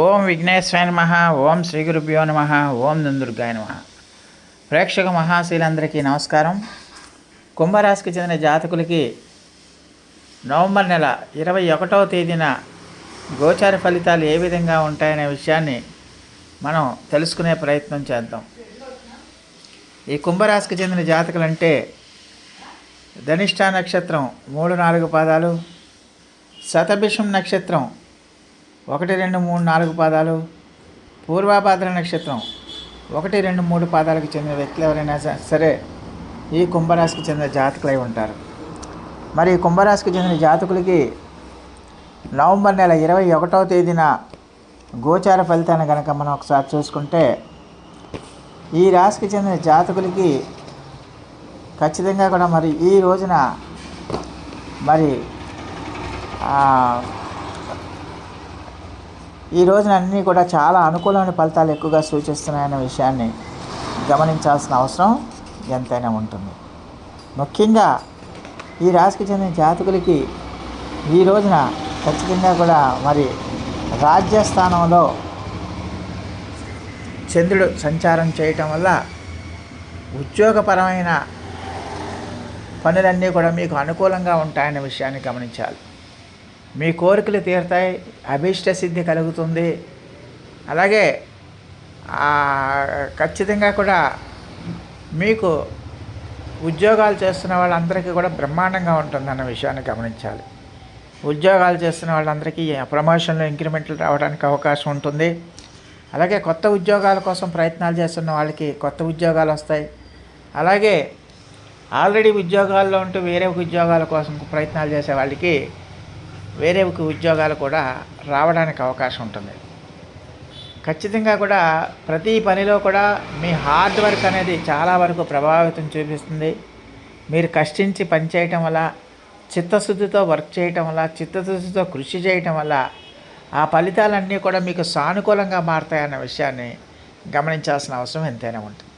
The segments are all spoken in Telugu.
ఓం విఘ్నేశ్వరాయ నమ ఓం శ్రీ గురుభ్యో నమ ఓం నందుర్గాయ నమ. ప్రేక్షక మహాశీలందరికీ నమస్కారం. కుంభరాశికి చెందిన జాతకులకి నవంబర్ నెల ఇరవై ఒకటవ తేదీన గోచార ఫలితాలు ఏ విధంగా ఉంటాయనే విషయాన్ని మనం తెలుసుకునే ప్రయత్నం చేద్దాం. ఈ కుంభరాశికి చెందిన జాతకులంటే ధనిష్ట నక్షత్రం మూడు నాలుగు పాదాలు శతభిషం నక్షత్రం ఒకటి రెండు మూడు నాలుగు పాదాలు. పూర్వాభాద్ర నక్షత్రం. ఒకటి రెండు మూడు పాదాలకు చెందిన వ్యక్తులు ఎవరైనా సరే ఈ కుంభరాశికి చెందిన జాతకులై ఉంటారు. మరి కుంభరాశికి చెందిన జాతకులకి నవంబర్ నెల ఇరవై ఒకటవ తేదీన గోచార ఫలితాన్ని కనుక మనం ఒకసారి చూసుకుంటే ఈ రాశికి చెందిన జాతకులకి ఖచ్చితంగా కూడా మరి ఈ రోజున మరి ఈ రోజున అన్నీ కూడా చాలా అనుకూలమైన ఫలితాలు ఎక్కువగా సూచిస్తున్నాయన్న విషయాన్ని గమనించాల్సిన అవసరం ఎంతైనా ఉంటుంది. ముఖ్యంగా ఈ రాశికి చెందిన జాతకులకి ఈ రోజున ఖచ్చితంగా కూడా మరి రాజ్యస్థానంలో చంద్రుడు సంచారం చేయటం వల్ల ఉద్యోగపరమైన పనులన్నీ కూడా మీకు అనుకూలంగా ఉంటాయన్న విషయాన్ని గమనించాలి. మీ కోరికలు తీరుతాయి అభీష్ట సిద్ధి కలుగుతుంది. అలాగే ఖచ్చితంగా కూడా మీకు ఉద్యోగాలు చేస్తున్న వాళ్ళందరికీ కూడా బ్రహ్మాండంగా ఉంటుందన్న విషయాన్ని గమనించాలి. ఉద్యోగాలు చేస్తున్న వాళ్ళందరికీ ప్రమోషన్లు ఇంక్రిమెంట్లు రావడానికి అవకాశం ఉంటుంది. అలాగే కొత్త ఉద్యోగాల కోసం ప్రయత్నాలు చేస్తున్న వాళ్ళకి కొత్త ఉద్యోగాలు వస్తాయి. అలాగే ఆల్రెడీ ఉద్యోగాల్లో ఉంటూ వేరే ఉద్యోగాల కోసం ప్రయత్నాలు చేసే వాళ్ళకి వేరే ఒక ఉద్యోగాలు కూడా రావడానికి అవకాశం ఉంటుంది. ఖచ్చితంగా కూడా ప్రతి పనిలో కూడా మీ హార్డ్ వర్క్ అనేది చాలా వరకు ప్రభావితం చూపిస్తుంది. మీరు కష్టించి పని చేయటం వల్ల చిత్తశుద్ధితో వర్క్ చేయటం వల్ల చిత్తశుద్ధితో కృషి చేయటం వల్ల ఆ ఫలితాలన్నీ కూడా మీకు సానుకూలంగా మారతాయన్న విషయాన్ని గమనించాల్సిన అవసరం ఎంతైనా ఉంటుంది.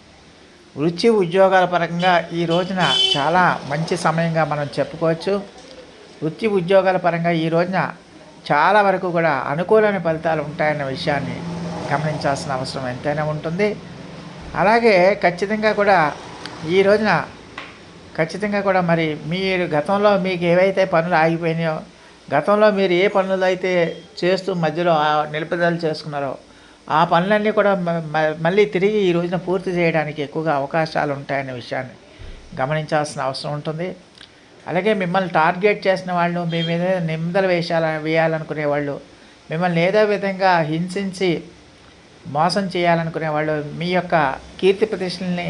వృత్తి ఉద్యోగాల పరంగా ఈ రోజున చాలా మంచి సమయంగా మనం చెప్పుకోవచ్చు. వృత్తి ఉద్యోగాల పరంగా ఈ రోజున చాలా వరకు కూడా అనుకూలమైన ఫలితాలు ఉంటాయన్న విషయాన్ని గమనించాల్సిన అవసరం ఎంతైనా ఉంటుంది. అలాగే ఖచ్చితంగా కూడా ఈ రోజున ఖచ్చితంగా కూడా మరి మీరు గతంలో మీకు ఏవైతే పనులు ఆగిపోయినాయో గతంలో మీరు ఏ పనులు అయితే చేస్తూ మధ్యలో నిలుపుదల చేసుకున్నారో ఆ పనులన్నీ కూడా మళ్ళీ తిరిగి ఈ రోజున పూర్తి చేయడానికి ఎక్కువగా అవకాశాలు ఉంటాయనే విషయాన్ని గమనించాల్సిన అవసరం ఉంటుంది. అలాగే మిమ్మల్ని టార్గెట్ చేసిన వాళ్ళు మీ మీద నిందలు వేసాల వేయాలనుకునే వాళ్ళు మిమ్మల్ని ఏదో విధంగా హింసించి మోసం చేయాలనుకునే వాళ్ళు మీ యొక్క కీర్తి ప్రతిష్టల్ని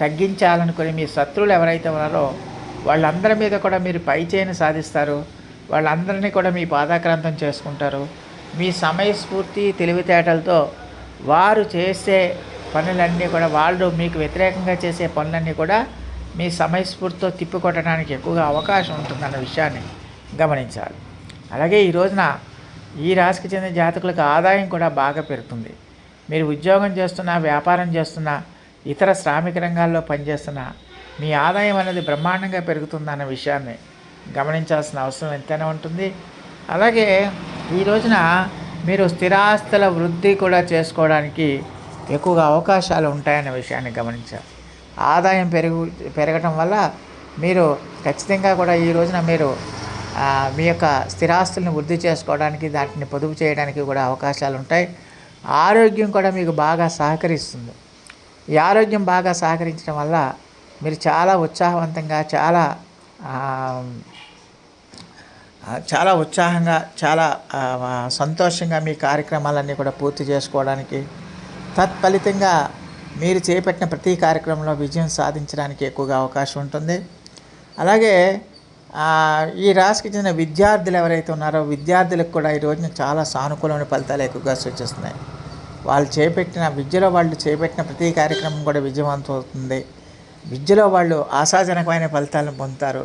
తగ్గించాలనుకునే మీ శత్రువులు ఎవరైతే ఉన్నారో వాళ్ళందరి మీద కూడా మీరు పైచేయని సాధిస్తారు. వాళ్ళందరినీ కూడా మీ పాదాక్రాంతం చేసుకుంటారు. మీ సమయస్ఫూర్తి తెలివితేటలతో వారు చేసే పనులన్నీ కూడా వాళ్ళు మీకు వ్యతిరేకంగా చేసే పనులన్నీ కూడా మీ సమయస్ఫూర్తితో తిప్పికొట్టడానికి ఎక్కువగా అవకాశం ఉంటుందన్న విషయాన్ని గమనించాలి. అలాగే ఈ రోజున ఈ రాశికి చెందిన జాతకులకు ఆదాయం కూడా బాగా పెరుగుతుంది. మీరు ఉద్యోగం చేస్తున్నా వ్యాపారం చేస్తున్నా ఇతర శ్రామిక రంగాల్లో పనిచేస్తున్నా మీ ఆదాయం అనేది బ్రహ్మాండంగా పెరుగుతుందన్న విషయాన్ని గమనించాల్సిన అవసరం ఎంతైనా ఉంటుంది. అలాగే ఈ రోజున మీరు స్థిరాస్తుల వృద్ధి కూడా చేసుకోవడానికి ఎక్కువగా అవకాశాలు ఉంటాయన్న విషయాన్ని గమనించాలి. ఆదాయం పెరుగు పెరగటం వల్ల మీరు ఖచ్చితంగా కూడా ఈ రోజున మీరు మీ యొక్క స్థిరాస్తుల్ని వృద్ధి చేసుకోవడానికి దాటిని పొదుపు చేయడానికి కూడా అవకాశాలు ఉంటాయి. ఆరోగ్యం కూడా మీకు బాగా సహకరిస్తుంది. ఈ ఆరోగ్యం బాగా సహకరించడం వల్ల మీరు చాలా ఉత్సాహవంతంగా చాలా చాలా ఉత్సాహంగా చాలా సంతోషంగా మీ కార్యక్రమాలన్నీ కూడా పూర్తి చేసుకోవడానికి తత్ఫలితంగా మీరు చేపట్టిన ప్రతి కార్యక్రమంలో విజయం సాధించడానికి ఎక్కువగా అవకాశం ఉంటుంది. అలాగే ఈ రాశికి చెందిన విద్యార్థులు ఎవరైతే ఉన్నారో విద్యార్థులకు కూడా ఈ రోజున చాలా సానుకూలమైన ఫలితాలు ఎక్కువగా సూచిస్తున్నాయి. వాళ్ళు చేపట్టిన విద్యలో వాళ్ళు చేపట్టిన ప్రతి కార్యక్రమం కూడా విజయవంతం అవుతుంది. విద్యలో వాళ్ళు ఆశాజనకమైన ఫలితాలను పొందుతారు.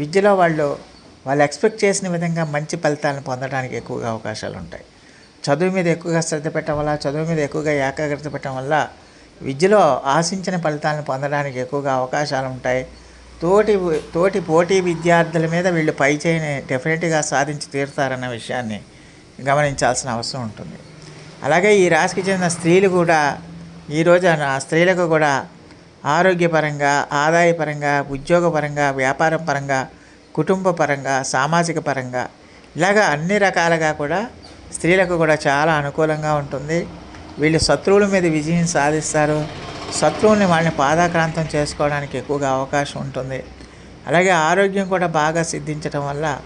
విద్యలో వాళ్ళు వాళ్ళు ఎక్స్పెక్ట్ చేసిన విధంగా మంచి ఫలితాలను పొందడానికి ఎక్కువగా అవకాశాలు ఉంటాయి. చదువు మీద ఎక్కువగా శ్రద్ధ పెట్టడం వల్ల చదువు మీద ఎక్కువగా ఏకాగ్రత పెట్టడం వల్ల విద్యలో ఆశించిన ఫలితాలను పొందడానికి ఎక్కువగా అవకాశాలు ఉంటాయి. తోటి తోటి పోటీ విద్యార్థుల మీద వీళ్ళు పై చేయని డెఫినెట్గా సాధించి తీరుతారన్న విషయాన్ని గమనించాల్సిన అవసరం ఉంటుంది. అలాగే ఈ రాశికి చెందిన స్త్రీలు కూడా ఈ రోజున స్త్రీలకు కూడా ఆరోగ్యపరంగా ఆదాయపరంగా ఉద్యోగపరంగా వ్యాపార పరంగా కుటుంబ పరంగా సామాజిక పరంగా ఇలాగా అన్ని రకాలుగా కూడా స్త్రీలకు కూడా చాలా అనుకూలంగా ఉంటుంది. వీళ్ళు శత్రువుల మీద విజయం సాధిస్తారు. శత్రువుల్ని వాళ్ళని పాదాక్రాంతం చేసుకోవడానికి ఎక్కువగా అవకాశం ఉంటుంది. అలాగే ఆరోగ్యం కూడా బాగా సిద్ధించడం వల్ల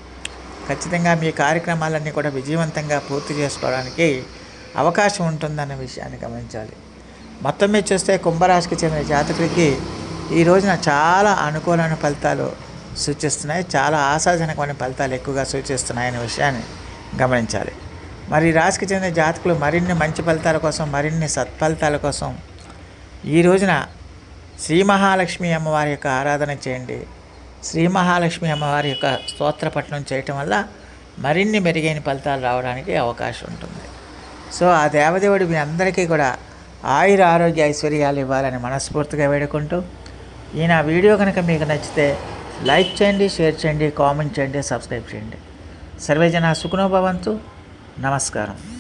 ఖచ్చితంగా మీ కార్యక్రమాలన్నీ కూడా విజయవంతంగా పూర్తి చేసుకోవడానికి అవకాశం ఉంటుందన్న విషయాన్ని గమనించాలి. మొత్తం మీద చూస్తే కుంభరాశికి చెందిన జాతకుడికి ఈ రోజున చాలా అనుకూలమైన ఫలితాలు సూచిస్తున్నాయి. చాలా ఆశాజనకమైన ఫలితాలు ఎక్కువగా సూచిస్తున్నాయనే విషయాన్ని గమనించాలి. మరి రాశికి చెందిన జాతకులు మరిన్ని మంచి ఫలితాల కోసం మరిన్ని సత్ఫలితాల కోసం ఈ రోజున శ్రీ మహాలక్ష్మి అమ్మవారి యొక్క ఆరాధన చేయండి. శ్రీ మహాలక్ష్మి అమ్మవారి యొక్క స్తోత్ర పఠనం చేయటం వల్ల మరిన్ని మెరుగైన ఫలితాలు రావడానికి అవకాశం ఉంటుంది. సో ఆ దేవదేవుడు మీ అందరికీ కూడా ఆయుర ఆరోగ్య ఐశ్వర్యాలు ఇవ్వాలని మనస్ఫూర్తిగా వేడుకుంటూ ఈయన వీడియో కనుక మీకు నచ్చితే లైక్ చేయండి షేర్ చేయండి కామెంట్ చేయండి సబ్స్క్రైబ్ చేయండి. సర్వేజన సుఖనోభవంతు నమస్కారం.